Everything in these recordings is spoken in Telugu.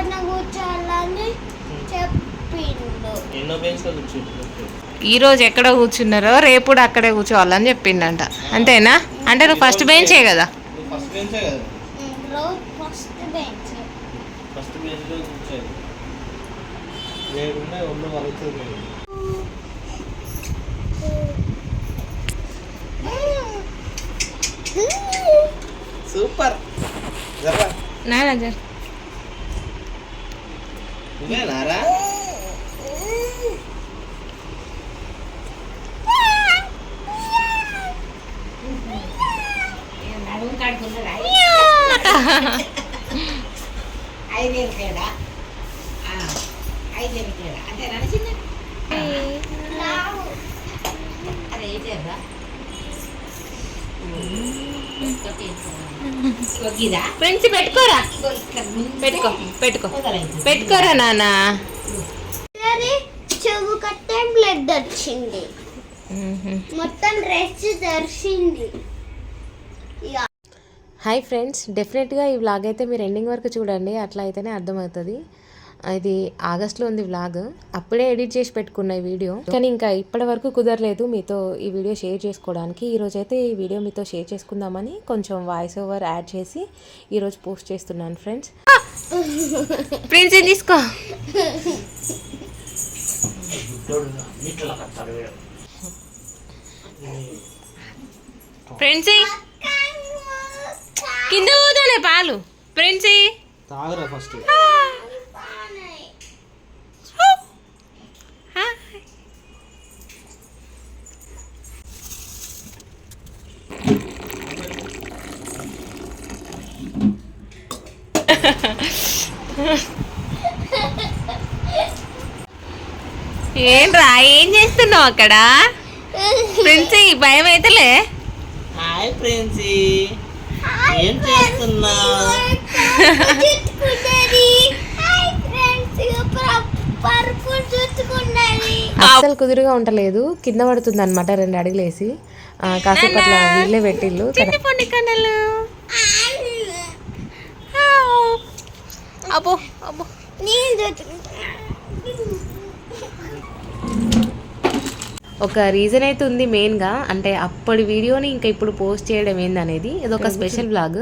ఎక్కడ కూర్చోవాలని చెప్పిండు. ఎన్నో బెంచ్లో కూర్చుంటు ఈ రోజు ఎక్కడ కూర్చున్నారో రేపు కూడా అక్కడే కూర్చోవాలని చెప్పిండంట. అంతేనా? అంటే నువ్వు ఫస్ట్ బెంచే కదా? నువ్వు ఫస్ట్ బెంచే కదా? రోజు ఫస్ట్ బెంచ్ ఫస్ట్ బెంచ్లో కూర్చోదు లేకుండా ఒళ్ళు వలుతుంది సూపర్. జరా నానా జర నువ్వేనారా ఐదేళ్ళు తేడా ఆ, ఐదేళ్ళు తేడా అంటే నడిచింది? అదే ఇదా ఫ్రెండ్స్ పెట్టుకోరా? పెట్టుకో పెట్టుకో. పెట్టుకోరా నానా సరే చెవు కట్టే బ్లడ్ వచ్చింది మొత్తం డ్రెస్ దర్శింది హాయ్ ఫ్రెండ్స్ డెఫినెట్గా ఈ వ్లాగ్ అయితే మీరు ఎండింగ్ వరకు చూడండి అట్లా అయితేనే అర్థమవుతుంది. ఇది ఆగస్ట్లో ఉంది వ్లాగ్ అప్పుడే ఎడిట్ చేసి పెట్టుకున్న ఈ వీడియో కానీ ఇంకా ఇప్పటి వరకు కుదరలేదు మీతో ఈ వీడియో షేర్ చేసుకోవడానికి. ఈరోజు అయితే ఈ వీడియో మీతో షేర్ చేసుకుందామని కొంచెం వాయిస్ ఓవర్ యాడ్ చేసి ఈరోజు పోస్ట్ చేస్తున్నాను ఫ్రెండ్స్ ప్రిన్స్ తీసుకో? ఫ్రెండ్స్ కింద పోతానే పాలు. ఫ్రెండ్స్ తాగరా ఫస్ట్ ఏంట్రా ఏం చేస్తున్నావు అక్కడ? ఫ్రెండ్స్ భయం అయితేలే హాయ్ ప్రిన్సీ ఏం చేస్తున్నావు? అస్సలు కుదురుగా ఉండలేదు. కింద పడుతుంది అనమాట రెండు అడుగులేసి. ఆ, కాసేపు అట్లా వీళ్ళే కన్నలు అబ్బో అబ్బో. ఒక రీజన్ అయితే ఉంది మెయిన్గా అంటే అప్పటి వీడియోని ఇంకా ఇప్పుడు పోస్ట్ చేయడం ఏందనేది? ఇది ఒక స్పెషల్ బ్లాగ్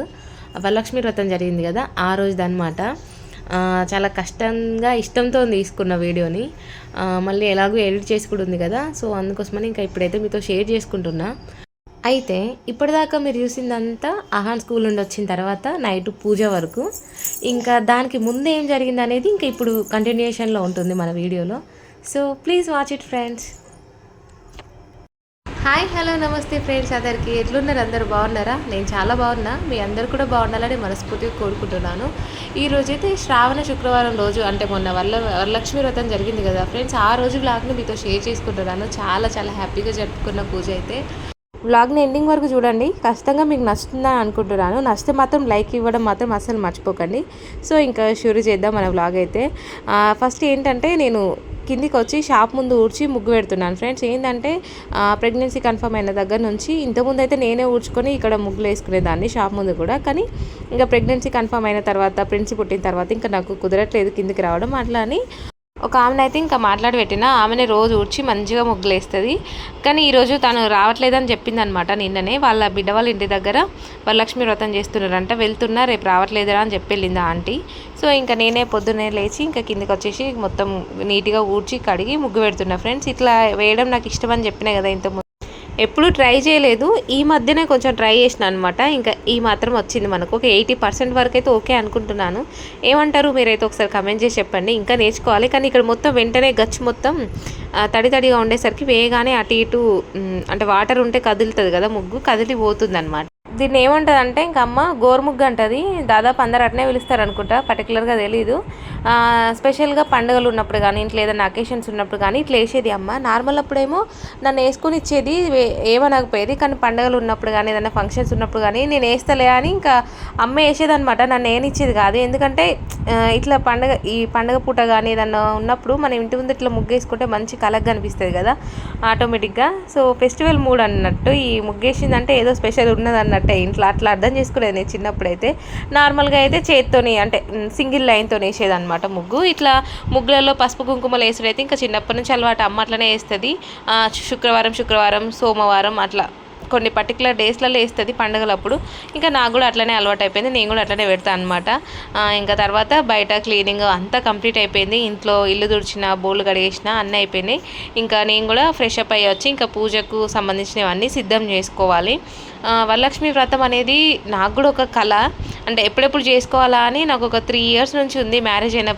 వరలక్ష్మి వ్రతం జరిగింది కదా ఆ రోజుది అనమాట చాలా కష్టంగా ఇష్టంతో తీసుకున్న వీడియోని మళ్ళీ ఎలాగో ఎడిట్ చేసి కూడా ఉంది కదా. సో అందుకోసమని ఇంకా ఇప్పుడైతే మీతో షేర్ చేసుకుంటున్నా. అయితే ఇప్పటిదాకా మీరు చూసిందంతా ఆహాన్ స్కూల్ నుండి వచ్చిన తర్వాత నైట్ పూజ వరకు. ఇంకా దానికి ముందు ఏం జరిగింది అనేది ఇంకా ఇప్పుడు కంటిన్యూషన్లో ఉంటుంది మన వీడియోలో so please watch it friends hi hello నమస్తే ఫ్రెండ్స్ అందరికి. ఎట్లున్నారు అందరూ? బాగున్నారా? నేను చాలా బాగున్నా. మీ అందరు కూడా బాగుండాలని మనస్ఫూర్తిగా కోరుకుంటున్నాను. ఈ రోజైతే శ్రావణ శుక్రవారం రోజు అంటే మొన్న వల్ల వరలక్ష్మి వ్రతం జరిగింది కదా ఫ్రెండ్స్ ఆ రోజు బ్లాగ్ని మీతో షేర్ చేసుకుంటున్నాను. చాలా చాలా హ్యాపీగా జరుపుకున్న పూజ అయితే. వ్లాగ్ని ఎండింగ్ వరకు చూడండి. ఖచ్చితంగా మీకు నచ్చుతుందని అనుకుంటున్నాను. నచ్చితే మాత్రం లైక్ ఇవ్వడం మాత్రం అస్సలు మర్చిపోకండి. సో ఇంకా షూరు చేద్దాం మన వ్లాగ్ అయితే. ఫస్ట్ ఏంటంటే నేను కిందికి వచ్చి షాప్ ముందు ఊడ్చి ముగ్గు పెడుతున్నాను. ఫ్రెండ్స్ ఏంటంటే ప్రెగ్నెన్సీ కన్ఫర్మ్ అయిన దగ్గర నుంచి ఇంతకుముందు అయితే నేనే ఊడ్చుకొని ఇక్కడ ముగ్గులు వేసుకునేదాన్ని షాప్ ముందు కూడా. కానీ ఇంకా ప్రెగ్నెన్సీ కన్ఫర్మ్ అయిన తర్వాత ప్రిన్స్ పుట్టిన తర్వాత ఇంకా నాకు కుదరట్లేదు కిందికి రావడం అట్లా అని ఒక ఆమెను అయితే ఇంకా మాట్లాడి పెట్టిన ఆమెనే రోజు ఊడ్చి మంచిగా ముగ్గులేస్తుంది. కానీ ఈరోజు తను రావట్లేదని చెప్పింది అనమాట నిన్ననే. వాళ్ళ బిడ్డ వాళ్ళ ఇంటి దగ్గర వరలక్ష్మి వ్రతం చేస్తున్నారంట. వెళ్తున్నా రేపు రావట్లేదురా అని చెప్పి వెళ్ళింది ఆంటీ. సో ఇంకా నేనే పొద్దున్నే లేచి ఇంకా కిందకి వచ్చేసి మొత్తం నీట్గా ఊడ్చి కడిగి ముగ్గు పెడుతున్నా. ఫ్రెండ్స్ ఇట్లా వేయడం నాకు ఇష్టం అని చెప్పిన కదా ఇంత ఎప్పుడు ట్రై చేయలేదు. ఈ మధ్యనే కొంచెం ట్రై చేసిన అనమాట ఇంకా ఈ మాత్రం వచ్చింది మనకు. ఒక ఎయిటీ పర్సెంట్ వరకు అయితే ఓకే అనుకుంటున్నాను. ఏమంటారు? మీరైతే ఒకసారి కమెంట్ చేసి చెప్పండి. ఇంకా నేర్చుకోవాలి. కానీ ఇక్కడ మొత్తం వెంటనే గచ్చు మొత్తం తడి తడిగా ఉండేసరికి వేయగానే అటు ఇటు అంటే వాటర్ ఉంటే కదులుతుంది కదా ముగ్గు. కదిలిపోతుంది అనమాట దీన్ని ఏమంటుంది అంటే ఇంక అమ్మ గోరుముగ్గు అంటది. దాదాపు అందరు అట్నే పిలుస్తారు అనుకుంటా పర్టికులర్గా తెలీదు. స్పెషల్గా పండుగలు ఉన్నప్పుడు కానీ ఇంట్లో ఏదైనా అకేషన్స్ ఉన్నప్పుడు కానీ ఇట్లా వేసేది అమ్మ. నార్మల్ అప్పుడేమో నన్ను వేసుకుని ఇచ్చేది ఏమనకపోయేది. కానీ పండుగలు ఉన్నప్పుడు కానీ ఏదైనా ఫంక్షన్స్ ఉన్నప్పుడు కానీ నేను వేస్తలే అని ఇంకా అమ్మ వేసేది అనమాట నన్ను ఏనిచ్చేది కాదు. ఎందుకంటే ఇట్లా పండగ ఈ పండగ పూట కానీ ఏదన్నా ఉన్నప్పుడు మనం ఇంటి ముందు ఇట్లా ముగ్గేసుకుంటే మంచి కలగ్గా అనిపిస్తుంది కదా ఆటోమేటిక్గా సో ఫెస్టివల్ మూడ్ అన్నట్టు ఈ ముగ్గేసిందంటే ఏదో స్పెషల్ ఉన్నది ఇంట్లో అట్లా అర్థం చేసుకునేది నేను చిన్నప్పుడైతే. నార్మల్గా అయితే చేత్తోని అంటే సింగిల్ లైన్తో వేసేది అనమాట ముగ్గు. ఇట్లా ముగ్గులలో పసుపు కుంకుమలు వేసుడు అయితే ఇంకా చిన్నప్పటి నుంచి అలవాటు అమ్మ అట్లనే వేస్తుంది. శుక్రవారం శుక్రవారం సోమవారం అట్లా. కొన్ని పర్టికులర్ డేస్లలో వేస్తుంది పండుగలప్పుడు. ఇంకా నాకు కూడా అట్లనే అలవాటు అయిపోయింది నేను కూడా అట్లనే పెడతాను అనమాట ఇంకా తర్వాత బయట క్లీనింగ్ అంతా కంప్లీట్ అయిపోయింది. ఇంట్లో ఇల్లు తుడిచిన బోళ్ళు కడిగేసిన అన్నీ అయిపోయినాయి. ఇంకా నేను కూడా ఫ్రెష్ అప్ అయ్యి వచ్చి ఇంకా పూజకు సంబంధించినవన్నీ సిద్ధం చేసుకోవాలి. వరలక్ష్మి వ్రతం అనేది నాకు కూడా ఒక కళ. అంటే ఎప్పుడెప్పుడు చేసుకోవాలా అని నాకు ఒక త్రీ ఇయర్స్ నుంచి ఉంది మ్యారేజ్ అయిన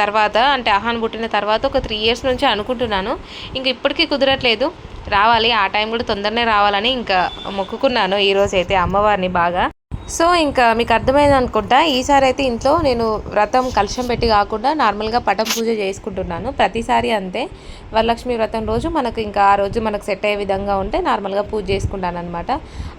తర్వాత అంటే ఆహాన్ పుట్టిన తర్వాత ఒక త్రీ ఇయర్స్ నుంచి అనుకుంటున్నాను. ఇంకా ఇప్పటికీ కుదరట్లేదు. రావాలి. ఆ టైం కూడా తొందరనే రావాలని ఇంకా మొక్కుకున్నాను. ఈరోజు అయితే అమ్మవారిని బాగా సో ఇంకా మీకు అర్థమైంది అనుకుంటా. ఈసారి అయితే ఇంట్లో నేను వ్రతం కలుషం పెట్టి కాకుండా నార్మల్గా పటం పూజ చేసుకుంటున్నాను. ప్రతిసారి అంతే. వరలక్ష్మి వ్రతం రోజు మనకు ఇంకా ఆ రోజు మనకు సెట్ అయ్యే విధంగా ఉంటే నార్మల్గా పూజ చేసుకుంటాను అనమాట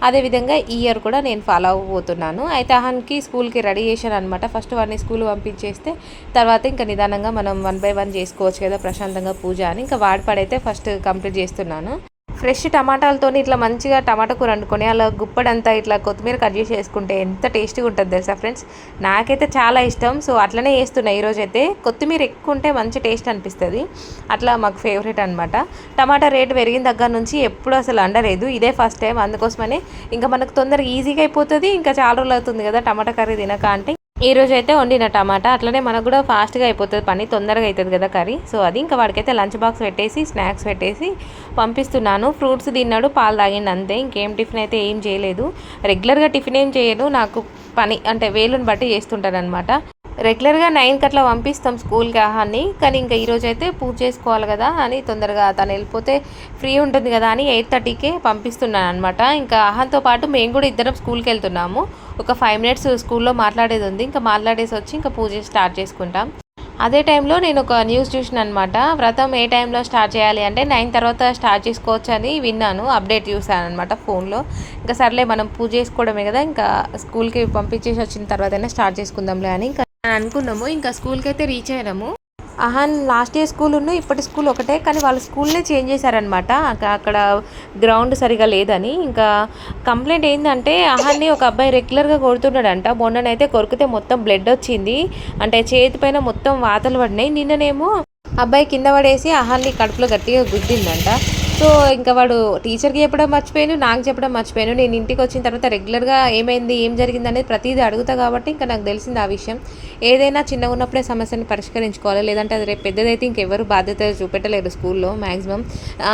అదేవిధంగా ఈ ఇయర్ కూడా నేను ఫాలో అవ్వబోతున్నాను. అయితే అహన్కి స్కూల్కి రెడీ చేశాను అనమాట ఫస్ట్ వాడిని స్కూల్ పంపించేస్తే తర్వాత ఇంకా నిదానంగా మనం వన్ బై వన్ చేసుకోవచ్చు కదా ప్రశాంతంగా పూజ అని. ఇంకా వాడిపాడైతే ఫస్ట్ కంప్లీట్ చేస్తున్నాను. ఫ్రెష్ టమాటాలతో ఇట్లా మంచిగా టమాటా కూర వండుకొని అలా గుప్పడంతా ఇట్లా కొత్తిమీర కట్ చేసి వేసుకుంటే ఎంత టేస్టీగా ఉంటుంది తెలుసా ఫ్రెండ్స్? నాకైతే చాలా ఇష్టం. సో అట్లనే వేస్తున్నా ఈరోజు అయితే కొత్తిమీర ఎక్కువ ఉంటే మంచి టేస్ట్ అనిపిస్తుంది. అట్లా మాకు ఫేవరెట్ అనమాట టమాటా రేటు పెరిగిన దగ్గర నుంచి ఎప్పుడు అసలు అండలేదు. ఇదే ఫస్ట్ టైం. అందుకోసమనే ఇంకా మనకు తొందరగా ఈజీగా అయిపోతుంది. ఇంకా చాలా రోజులు అవుతుంది కదా టమాటా కర్రీ తినక అంటే. ఈరోజు అయితే వండిన టమాటా. అట్లనే మనకు కూడా ఫాస్ట్గా అయిపోతుంది పని తొందరగా అవుతుంది కదా కర్రీ. సో అది ఇంకా వాడికైతే లంచ్ బాక్స్ పెట్టేసి స్నాక్స్ పెట్టేసి పంపిస్తున్నాను. ఫ్రూట్స్ తిన్నాడు పాలు తాగిండు అంతే. ఇంకేం టిఫిన్ అయితే ఏం చేయలేదు. రెగ్యులర్గా టిఫిన్ ఏం చేయను నాకు పని అంటే వేలుని బట్టి చేస్తుంటాను అనమాట రెగ్యులర్గా నైన్కి అట్లా పంపిస్తాం స్కూల్కి ఆహాన్ని కానీ ఇంకా ఈరోజు అయితే పూజ చేసుకోవాలి కదా అని తొందరగా తను వెళ్ళిపోతే ఫ్రీ ఉంటుంది కదా అని ఎయిట్ థర్టీకే పంపిస్తున్నాను అనమాట ఇంకా ఆహాన్తో పాటు మేము కూడా ఇద్దరం స్కూల్కి వెళ్తున్నాము. ఒక ఫైవ్ మినిట్స్ స్కూల్లో మాట్లాడేది ఉంది. ఇంకా మాట్లాడేసి వచ్చి ఇంకా పూజ స్టార్ట్ చేసుకుంటాం. అదే టైంలో నేను ఒక న్యూస్ చూసిన అనమాట వ్రతం ఏ టైంలో స్టార్ట్ చేయాలి అంటే నైన్ తర్వాత స్టార్ట్ చేసుకోవచ్చు అని విన్నాను. అప్డేట్ చూసాను అనమాట ఫోన్లో. ఇంకా సర్లే మనం పూజ చేసుకోవడమే కదా ఇంకా స్కూల్కి పంపించేసి వచ్చిన తర్వాతైనా స్టార్ట్ చేసుకుందాంలే అని ఇంకా అనుకున్నాము. ఇంకా స్కూల్కి అయితే రీచ్ అయినాము. అహాన్ లాస్ట్ ఇయర్ స్కూల్ ఉన్న ఇప్పటి స్కూల్ ఒకటే కానీ వాళ్ళ స్కూల్నే చేంజ్ చేశారనమాట అక్కడ గ్రౌండ్ సరిగా లేదని. ఇంకా కంప్లైంట్ ఏంటంటే అహాన్ని ఒక అబ్బాయి రెగ్యులర్గా కొడుతున్నాడంట. మొన్ననైతే కొరికితే మొత్తం బ్లడ్ వచ్చింది. అంటే చేతి పైన మొత్తం వాతలు పడినాయి. నిన్ననేమో అబ్బాయి కింద పడేసి అహాన్ని కడుపులో గట్టిగా గుద్దిందంట. సో ఇంకా వాడు టీచర్కి చెప్పడం మర్చిపోయాను నాకు చెప్పడం మర్చిపోయాను. నేను ఇంటికి వచ్చిన తర్వాత రెగ్యులర్గా ఏమైంది ఏం జరిగింది అనేది ప్రతిదీ అడుగుతా కాబట్టి ఇంకా నాకు తెలిసింది ఆ విషయం. ఏదైనా చిన్నగా ఉన్నప్పుడే సమస్యను పరిష్కరించుకోవాలి లేదంటే అది రేపు పెద్దదైతే ఇంకెవరు బాధ్యత చూపెట్టలేరు స్కూల్లో మ్యాక్సిమం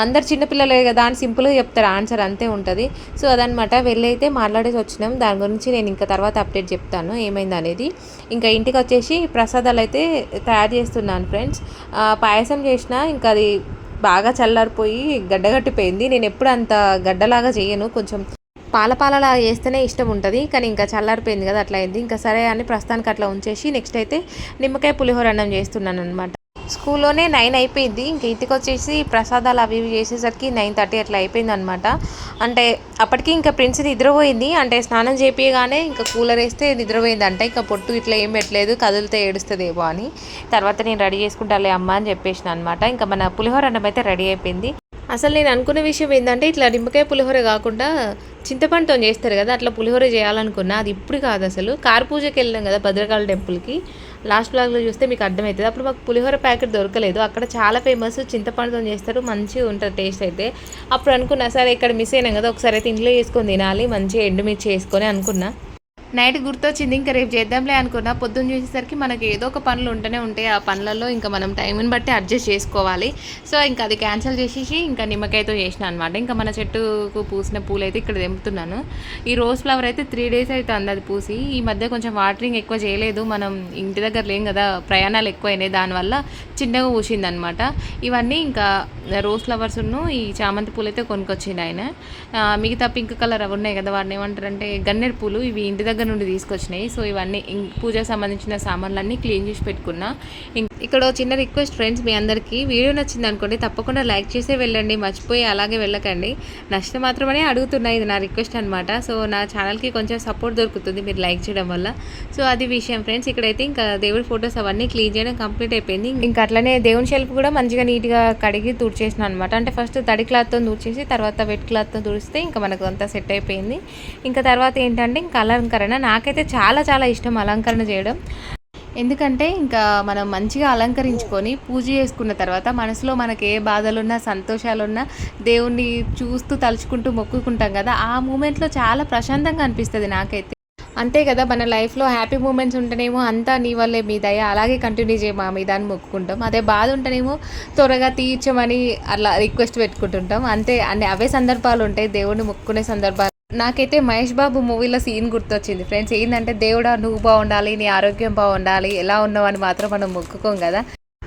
అందరు చిన్నపిల్లలే కదా అని సింపుల్గా చెప్తారు ఆన్సర్ అంతే ఉంటుంది. సో అదనమాట వెళ్ళైతే మాట్లాడేసి వచ్చినాం. దాని గురించి నేను ఇంకా తర్వాత అప్డేట్ చెప్తాను ఏమైంది అనేది. ఇంకా ఇంటికి వచ్చేసి ప్రసాదాలు అయితే తయారు చేస్తున్నాను ఫ్రెండ్స్. పాయసం చేసిన ఇంకా అది బాగా చల్లారిపోయి గడ్డగట్టిపోయింది. నేను ఎప్పుడు అంత గడ్డలాగా చేయను. కొంచెం పాల పాలలా చేస్తేనే ఇష్టం ఉంటుంది. కానీ ఇంకా చల్లారిపోయింది కదా అట్లా అయింది. ఇంకా సరే అని ప్రస్తుతానికి అట్లా ఉంచేసి నెక్స్ట్ అయితే నిమ్మకాయ పులిహోర అన్నం చేస్తున్నాను అనమాట స్కూల్లోనే నైన్ అయిపోయింది. ఇంక ఇంటికి వచ్చేసి ప్రసాదాలు అవి ఇవి చేసేసరికి నైన్ థర్టీ అట్లా అయిపోయింది అనమాట అంటే అప్పటికి ఇంకా ప్రిన్స్ నిద్రపోయింది. అంటే స్నానం చేపియగానే ఇంకా కూలర్ వేస్తే నిద్రపోయింది అంటే ఇంకా పొట్టు ఇట్లా ఏం పెట్టలేదు. కదిలితే ఏడుస్తుందేమో అని. తర్వాత నేను రెడీ చేసుకుంటాలే అమ్మ అని చెప్పేసిన అనమాట ఇంకా మన పులిహోర అన్నం అయితే రెడీ అయిపోయింది. అసలు నేను అనుకున్న విషయం ఏంటంటే ఇట్లా నిమ్మకాయ పులిహోర కాకుండా చింతపండుతో చేస్తారు కదా అట్లా పులిహోర చేయాలనుకున్నా అది ఇప్పుడు కాదు అసలు. కారు పూజకి వెళ్ళాం కదా భద్రకాళి టెంపుల్కి. లాస్ట్ బ్లాగ్లో చూస్తే మీకు అర్థమవుతుంది. అప్పుడు మాకు పులిహోర ప్యాకెట్ దొరకలేదు. అక్కడ చాలా ఫేమస్ చింతపండుతో చేస్తారు. మంచిగా ఉంటుంది టేస్ట్ అయితే. అప్పుడు అనుకున్నా సరే ఇక్కడ మిస్ అయినాం కదా ఒకసారి అయితే ఇంట్లో చేసుకొని తినాలి. మంచిగా ఎండుమిర్చి వేసుకొని అనుకున్నా. నైట్ గుర్తొచ్చింది ఇంకా రేపు చేద్దాంలే అనుకున్నా. పొద్దున్న చూసేసరికి మనకి ఏదో ఒక పనులు ఉంటూనే ఉంటాయి. ఆ పనులలో ఇంకా మనం టైంని బట్టి అడ్జస్ట్ చేసుకోవాలి. సో ఇంకా అది క్యాన్సిల్ చేసేసి ఇంకా నిమ్మకాయతో చేసిన అనమాట ఇంకా మన చెట్టుకు పూసిన పూలు అయితే ఇక్కడ తెంపుతున్నాను. ఈ రోజ్ ఫ్లవర్ అయితే త్రీ డేస్ అవుతుంది అది పూసి. ఈ మధ్య కొంచెం వాటరింగ్ ఎక్కువ చేయలేదు. మనం ఇంటి దగ్గర లేం కదా ప్రయాణాలు ఎక్కువైనాయి. దానివల్ల చిన్నగా పూసింది అనమాట ఇవన్నీ ఇంకా రోజ్ ఫ్లవర్స్ను ఈ చామంతి పూలు అయితే కొనుక్కొచ్చింది ఆయన మిగతా పింక్ కలర్ అవి ఉన్నాయి కదా వాటిని ఏమంటారంటే గన్నేరు పూలు. ఇవి ఇంటి దగ్గర దగ్గర నుండి తీసుకొచ్చినాయి. సో ఇవన్నీ పూజకు సంబంధించిన సామాన్లన్నీ క్లీన్ చేసి పెట్టుకున్నా. ఇక్కడ చిన్న రిక్వెస్ట్ ఫ్రెండ్స్ మీ అందరికీ. వీడియో నచ్చింది అనుకోండి తప్పకుండా లైక్ చేసే వెళ్ళండి మర్చిపోయి అలాగే వెళ్ళకండి. నష్టం మాత్రమే అడుగుతున్నా ఇది నా రిక్వెస్ట్ అనమాట సో నా ఛానల్కి కొంచెం సపోర్ట్ దొరుకుతుంది మీరు లైక్ చేయడం వల్ల. సో అది విషయం ఫ్రెండ్స్. ఇక్కడైతే ఇంకా దేవుడి ఫొటోస్ అవన్నీ క్లీన్ చేయడం కంప్లీట్ అయిపోయింది. ఇంకా అట్లనే దేవుని షెల్ఫ్ కూడా మంచిగా నీట్గా కడిగి తుడిచేసిన అనమాట అంటే ఫస్ట్ తడి క్లాత్తో తుడిచేసి తర్వాత వెట్ క్లాత్తో తుడిస్తే ఇంకా మనకు అంతా సెట్ అయిపోయింది. ఇంకా తర్వాత ఏంటంటే ఇంకా అలంకరణ నాకైతే చాలా చాలా ఇష్టం అలంకరణ చేయడం. ఎందుకంటే ఇంకా మనం మంచిగా అలంకరించుకొని పూజ చేసుకున్న తర్వాత మనసులో మనకి ఏ బాధలున్నా సంతోషాలున్నా దేవుణ్ణి చూస్తూ తలుచుకుంటూ మొక్కుకుంటాం కదా ఆ మూమెంట్లో చాలా ప్రశాంతంగా అనిపిస్తుంది నాకైతే. అంతే కదా మన లైఫ్లో హ్యాపీ మూమెంట్స్ ఉంటేనేమో అంతా నీ వల్లే మీ దయ అలాగే కంటిన్యూ చేయమా మీ దాన్ని మొక్కుకుంటాం. అదే బాధ ఉంటేనేమో త్వరగా తీర్చమని అలా రిక్వెస్ట్ పెట్టుకుంటుంటాం. అంతే అంటే అవే సందర్భాలు ఉంటాయి దేవుడిని మొక్కుకునే సందర్భాలు. నాకైతే మహేష్ బాబు మూవీలో సీన్ గుర్తొచ్చింది. ఫ్రెండ్స్ ఏంటంటే దేవుడా నువ్వు బాగుండాలి నీ ఆరోగ్యం బాగుండాలి ఎలా ఉన్నావు అని మాత్రం మనం మొక్కుకోం కదా.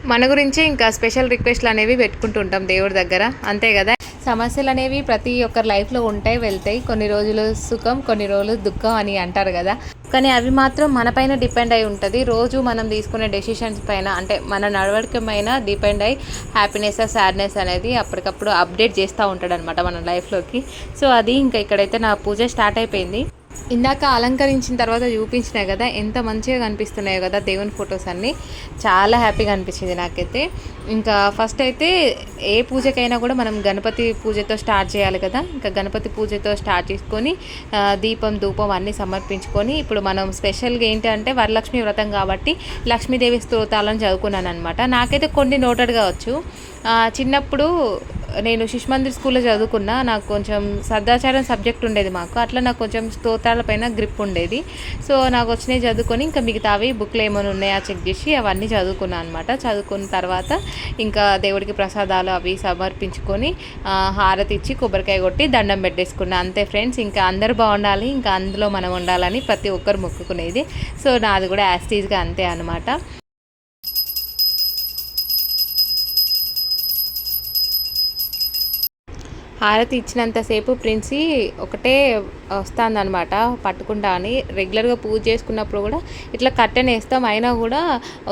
మన గురించి ఇంకా స్పెషల్ రిక్వెస్ట్లు అనేవి పెట్టుకుంటుంటాం దేవుడి దగ్గర. అంతే కదా? సమస్యలు అనేవి ప్రతి ఒక్కరి లైఫ్లో ఉంటాయి వెళ్తాయి. కొన్ని రోజులు సుఖం కొన్ని రోజులు దుఃఖం అని అంటారు కదా. కానీ అవి మాత్రం మనపైన డిపెండ్ అయి ఉంటుంది. రోజు మనం తీసుకునే డెసిషన్స్ పైన అంటే మన నడవడిక పైన డిపెండ్ అయి హ్యాపీనెస్ సాడ్నెస్ అనేది అప్పటికప్పుడు అప్డేట్ చేస్తూ ఉంటాడు అనమాట మన లైఫ్లోకి. సో అది ఇంకా ఇక్కడైతే నా పూజ స్టార్ట్ అయిపోయింది. ఇందాక అలంకరించిన తర్వాత చూపించినాయి కదా ఎంత మంచిగా కనిపిస్తున్నాయో కదా దేవుని ఫొటోస్ అన్నీ. చాలా హ్యాపీగా అనిపించింది నాకైతే. ఇంకా ఫస్ట్ అయితే ఏ పూజకైనా కూడా మనం గణపతి పూజతో స్టార్ట్ చేయాలి కదా. ఇంకా గణపతి పూజతో స్టార్ట్ చేసుకొని దీపం ధూపం అన్నీ సమర్పించుకొని ఇప్పుడు మనం స్పెషల్గా ఏంటంటే వరలక్ష్మి వ్రతం కాబట్టి లక్ష్మీదేవి స్తోత్రాలను చదువుకున్నాను అనమాట నాకైతే కొన్ని నోటెడ్గా వచ్చు చిన్నప్పుడు నేను శిష్మందిర్ స్కూల్లో చదువుకున్నా నాకు కొంచెం సదాచారం సబ్జెక్ట్ ఉండేది మాకు. అట్లా నాకు కొంచెం స్తోత్రాలపైన గ్రిప్ ఉండేది. సో నాకు వచ్చినాయి చదువుకొని ఇంకా మిగతావి బుక్లు ఏమైనా ఉన్నాయా చెక్ చేసి అవన్నీ చదువుకున్నాను అనమాట చదువుకున్న తర్వాత ఇంకా దేవుడికి ప్రసాదాలు అవి సమర్పించుకొని హారతి ఇచ్చి కొబ్బరికాయ కొట్టి దండం పెట్టేసుకున్నా. అంతే ఫ్రెండ్స్ ఇంకా అందరు బాగుండాలి ఇంకా అందులో మనం ఉండాలని ప్రతి ఒక్కరు మొక్కుకునేది. సో నాది కూడా యాస్టీజ్గా అంతే అనమాట హారతి ఇచ్చినంతసేపు ప్రిన్సి ఒకటే వస్తుందనమాట పట్టుకుంటా అని. రెగ్యులర్గా పూజ చేసుకున్నప్పుడు కూడా ఇట్లా కట్టెన వేస్తాం. అయినా కూడా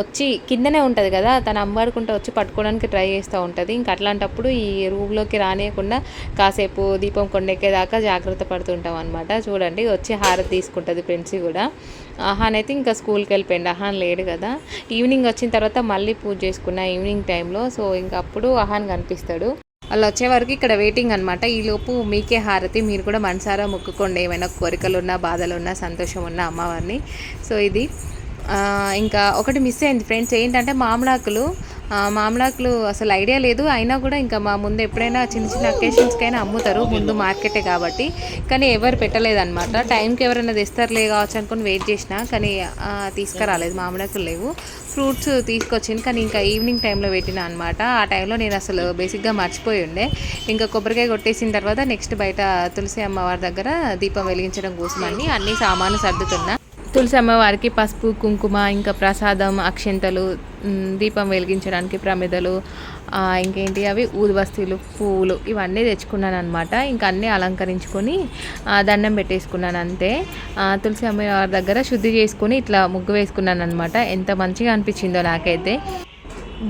వచ్చి కిందనే ఉంటుంది కదా తను అమ్మాడుకుంటూ వచ్చి పట్టుకోవడానికి ట్రై చేస్తూ ఉంటుంది. ఇంకా అట్లాంటప్పుడు ఈ రూమ్లోకి రానియకుండా కాసేపు దీపం కొండెక్కేదాకా జాగ్రత్త పడుతుంటాం అనమాట చూడండి వచ్చి హారతి తీసుకుంటుంది ప్రిన్సి కూడా. ఆహాన్ అయితే ఇంకా స్కూల్కి వెళ్ళిపోయింది ఆహాన్ లేడు కదా. ఈవినింగ్ వచ్చిన తర్వాత మళ్ళీ పూజ చేసుకున్నా ఈవినింగ్ టైంలో. సో ఇంకా అప్పుడు ఆహాన్ కనిపిస్తాడు. వాళ్ళు వచ్చే వరకు ఇక్కడ వెయిటింగ్ అనమాట ఈలోపు మీకే హారతి మీరు కూడా మనసారా మొక్కుకోండి. ఏమైనా కోరికలు ఉన్నా బాధలు ఉన్నా సంతోషం ఉన్నా అమ్మవారిని. సో ఇది. ఇంకా ఒకటి మిస్ అయింది. ఫ్రెండ్స్ ఏంటంటే మామిడాకులు మామిడాకులు అసలు ఐడియా లేదు. అయినా కూడా ఇంకా మా ముందు ఎప్పుడైనా చిన్న చిన్న అకేషన్స్కైనా అమ్ముతారు. ముందు మార్కెటే కాబట్టి. కానీ ఎవరు పెట్టలేదన్నమాట. టైంకి ఎవరైనా తెస్తారులే కావచ్చు అనుకుని వెయిట్ చేసిన. కానీ తీసుకురాలేదు. మామిడాకులు లేవు. ఫ్రూట్స్ తీసుకొచ్చింది. కానీ ఇంకా ఈవినింగ్ టైంలో పెట్టిన అనమాట ఆ టైంలో నేను అసలు బేసిక్గా మర్చిపోయి ఉండే. ఇంకా కొబ్బరికాయ కొట్టేసిన తర్వాత నెక్స్ట్ బయట తులసి అమ్మవారి దగ్గర దీపం వెలిగించడం కోసమని అన్ని సామాను సర్దుతున్నా. తులసి అమ్మవారికి పసుపు కుంకుమ ఇంకా ప్రసాదం అక్షింతలు దీపం వెలిగించడానికి ప్రమిదలు ఇంకేంటి అవి? ఊదువస్తువులు పువ్వులు ఇవన్నీ తెచ్చుకున్నాను అనమాట ఇంకా అన్నీ అలంకరించుకొని దండం పెట్టేసుకున్నాను అంతే. తులసి అమ్మవారి దగ్గర శుద్ధి చేసుకొని ఇట్లా ముగ్గు వేసుకున్నాను అనమాట ఎంత మంచిగా అనిపించిందో నాకైతే.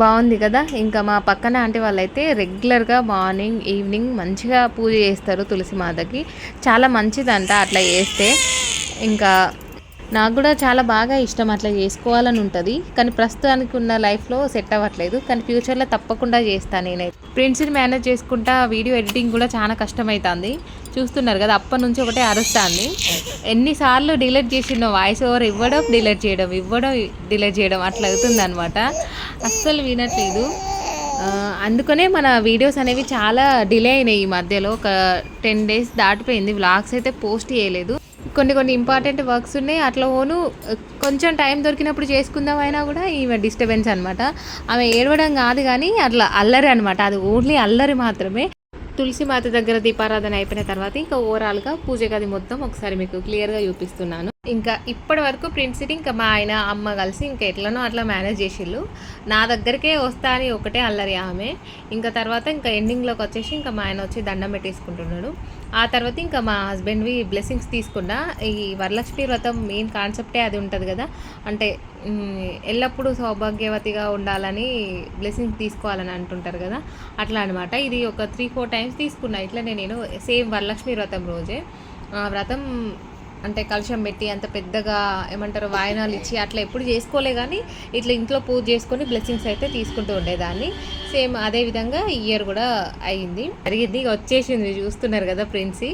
బాగుంది కదా? ఇంకా మా పక్కన ఆంటీ వాళ్ళైతే రెగ్యులర్గా మార్నింగ్ ఈవినింగ్ మంచిగా పూజ చేస్తారు తులసి మాతకి. చాలా మంచిదంట అట్లా చేస్తే. ఇంకా నాకు కూడా చాలా బాగా ఇష్టం అట్లా చేసుకోవాలని ఉంటుంది. కానీ ప్రస్తుతానికి ఉన్న లైఫ్లో సెట్ అవ్వట్లేదు. కానీ ఫ్యూచర్లో తప్పకుండా చేస్తాను నేనైతే. ప్రింట్స్ని మేనేజ్ చేసుకుంటా వీడియో ఎడిటింగ్ కూడా చాలా కష్టమవుతుంది చూస్తున్నారు కదా అప్పటి నుంచి ఒకటే అరుస్తుంది. ఎన్నిసార్లు డిలీట్ చేసిన వాయిస్ ఓవర్ ఇవ్వడం డిలీట్ చేయడం ఇవ్వడం డిలీట్ చేయడం అట్లా అవుతుంది అనమాట అస్సలు వినట్లేదు. అందుకనే మన వీడియోస్ అనేవి చాలా డిలే అయినాయి ఈ మధ్యలో. ఒక టెన్ డేస్ దాటిపోయింది. వ్లాగ్స్ అయితే పోస్ట్ చేయలేదు. కొన్ని కొన్ని ఇంపార్టెంట్ వర్క్స్ ఉన్నాయి. అట్లా ఓను కొంచెం టైం దొరికినప్పుడు చేసుకుందాం అయినా కూడా ఈమె డిస్టర్బెన్స్ అనమాట ఆమె ఏడవడం కాదు కానీ అట్లా అల్లరి అనమాట అది ఓన్లీ అల్లరి మాత్రమే. తులసి మాత దగ్గర దీపారాధన అయిపోయిన తర్వాత ఇంకా ఓవరాల్గా పూజ గది మొత్తం ఒకసారి మీకు క్లియర్గా చూపిస్తున్నాను. ఇంకా ఇప్పటి వరకు ప్రింట్ సిటీ ఇంకా మా ఆయన అమ్మ కలిసి ఇంకా ఎట్లనో అట్లా మేనేజ్ చేసిళ్ళు. నా దగ్గరికే వస్తా అని ఒకటే అల్లరి ఆమె. ఇంకా తర్వాత ఇంకా ఎండింగ్లోకి వచ్చేసి ఇంకా మా ఆయన వచ్చి దండం పెట్టేసుకుంటున్నాడు. ఆ తర్వాత ఇంకా మా హస్బెండ్వి బ్లెస్సింగ్స్ తీసుకున్నా. ఈ వరలక్ష్మి వ్రతం మెయిన్ కాన్సెప్టే అది ఉంటుంది కదా. అంటే ఎల్లప్పుడూ సౌభాగ్యవతిగా ఉండాలని బ్లెస్సింగ్ తీసుకోవాలని అంటుంటారు కదా. అట్లా అనమాట ఇది ఒక త్రీ ఫోర్ టైమ్స్ తీసుకున్నా. ఇట్లనే నేను సేమ్ వరలక్ష్మి వ్రతం రోజే. ఆ వ్రతం అంటే కలుషం పెట్టి అంత పెద్దగా ఏమంటారు వాయనాలు ఇచ్చి అట్లా ఎప్పుడు చేసుకోలే కానీ ఇట్లా ఇంట్లో పూజ చేసుకొని బ్లెస్సింగ్స్ అయితే తీసుకుంటూ ఉండేదాన్ని. సేమ్ అదే విధంగా ఇయర్ కూడా అయ్యింది. జరిగింది ఇక వచ్చేసింది చూస్తున్నారు కదా ప్రిన్సీ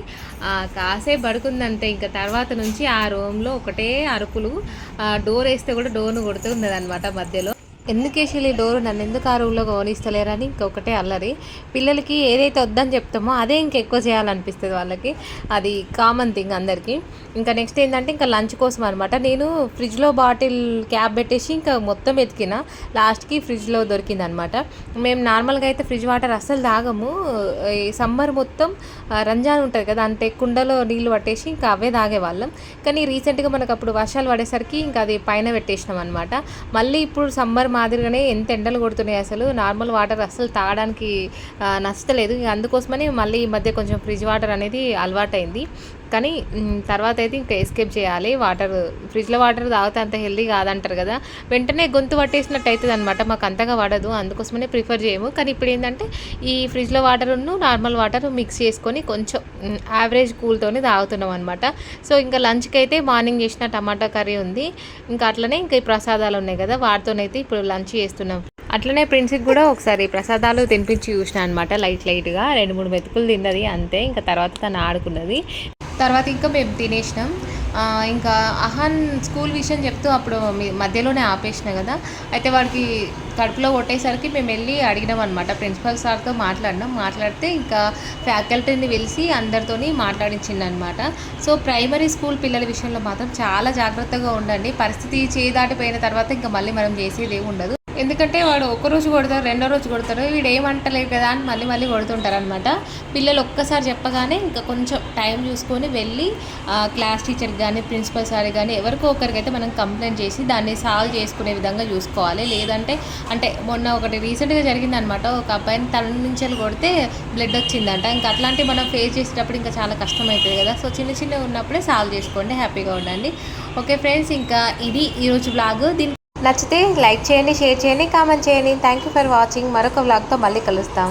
కాసేపు పడుకుందంటే ఇంకా తర్వాత నుంచి ఆ రూమ్లో ఒకటే అరుపులు ఆ, డోర్ వేస్తే కూడా డోర్ను కొడుతూ ఉన్నదన్నమాట మధ్యలో. ఎందుకు వేసి డోర్? నన్ను ఎందుకు ఆ రూమ్లో గమనిస్తలేరని ఇంకొకటే అల్లరి. పిల్లలకి ఏదైతే వద్దని చెప్తామో అదే ఇంకెక్కువ చేయాలనిపిస్తుంది వాళ్ళకి. అది కామన్ థింగ్ అందరికీ. ఇంకా నెక్స్ట్ ఏంటంటే ఇంకా లంచ్ కోసం అనమాట నేను ఫ్రిడ్జ్లో బాటిల్ క్యాప్ పెట్టేసి ఇంకా మొత్తం ఎతికిన లాస్ట్కి ఫ్రిడ్జ్లో దొరికింది అనమాట మేము నార్మల్గా అయితే ఫ్రిడ్జ్ వాటర్ అస్సలు తాగము. ఈ సమ్మర్ మొత్తం రంజాన్ ఉంటుంది కదా అంటే కుండలో నీళ్ళు పట్టేసి ఇంకా అవే తాగేవాళ్ళం. కానీ రీసెంట్గా మనకు అప్పుడు వర్షాలు పడేసరికి ఇంకా అది పైన పెట్టేసినాం అనమాట మళ్ళీ ఇప్పుడు సమ్మర్ మాదిరిగానే ఎంత ఎండలు కొడుతున్నాయి అసలు? నార్మల్ వాటర్ అస్సలు తాగడానికి నచ్చలేదు. అందుకోసమని మళ్ళీ ఈ మధ్య కొంచెం ఫ్రిడ్జ్ వాటర్ అనేది అలవాటైంది. కానీ తర్వాత అయితే ఇంకా ఎస్కేప్ చేయాలి. వాటర్ ఫ్రిడ్జ్లో వాటర్ తాగితే అంత హెల్దీ కాదంటారు కదా. వెంటనే గొంతు పట్టేసినట్టు అవుతుంది అనమాట మాకు అంతగా పడదు అందుకోసమనే ప్రిఫర్ చేయము. కానీ ఇప్పుడు ఏంటంటే ఈ ఫ్రిడ్జ్లో వాటర్ను నార్మల్ వాటర్ మిక్స్ చేసుకొని కొంచెం యావరేజ్ కూల్తోనే తాగుతున్నాం అనమాట సో ఇంకా లంచ్కి అయితే మార్నింగ్ చేసిన టమాటా కర్రీ ఉంది. ఇంకా అట్లనే ఇంకా ఈ ప్రసాదాలు ఉన్నాయి కదా. వాటితోనైతే ఇప్పుడు లంచ్ చేస్తున్నాం. అట్లనే ప్రిన్సికి కూడా ఒకసారి ప్రసాదాలు తినిపించి చూసిన అనమాట లైట్ లైట్గా రెండు మూడు మెతుకులు తిన్నది అంతే. ఇంకా తర్వాత తను ఆడుకున్నది. తర్వాత ఇంకా మేము తినేసినాం. ఇంకా అహాన్ స్కూల్ విషయం చెప్తూ అప్పుడు మీ- మధ్యలోనే ఆపేసిన కదా. అయితే వాడికి కడుపులో కొట్టేసరికి మేము వెళ్ళి అడిగినాం అనమాట ప్రిన్సిపల్ సార్తో మాట్లాడినాం. మాట్లాడితే ఇంకా ఫ్యాకల్టీని పిలిచి అందరితోని మాట్లాడించింది అనమాట సో ప్రైమరీ స్కూల్ పిల్లల విషయంలో మాత్రం చాలా జాగ్రత్తగా ఉండండి. పరిస్థితి చేదాటిపోయిన తర్వాత ఇంకా మళ్ళీ మనం చేసేది ఉండదు. ఎందుకంటే వాడు ఒక రోజు కొడతారు రెండో రోజు కొడతారు వీడు ఏమంటలేదు కదా అని మళ్ళీ మళ్ళీ కొడుతుంటారు అనమాట పిల్లలు ఒక్కసారి చెప్పగానే ఇంకా కొంచెం టైం చూసుకొని వెళ్ళి క్లాస్ టీచర్కి కానీ ప్రిన్సిపల్ సార్ కానీ ఎవరికో ఒకరికైతే మనం కంప్లైంట్ చేసి దాన్ని సాల్వ్ చేసుకునే విధంగా చూసుకోవాలి. లేదంటే అంటే మొన్న ఒకటి రీసెంట్గా జరిగిందనమాట ఒక అబ్బాయిని తల నుంచి కొడితే బ్లడ్ వచ్చిందంట. ఇంకా అట్లాంటివి మనం ఫేస్ చేసేటప్పుడు ఇంకా చాలా కష్టం అవుతుంది కదా. సో చిన్న చిన్న ఉన్నప్పుడే సాల్వ్ చేసుకోండి. హ్యాపీగా ఉండండి. ఓకే ఫ్రెండ్స్ ఇంకా ఇది ఈరోజు బ్లాగ్. దీని నచ్చితే లైక్ చేయండి షేర్ చేయండి కామెంట్ చేయండి. థ్యాంక్ యూ ఫర్ వాచింగ్ మరొక వ్లాగ్తో మళ్ళీ కలుస్తాం.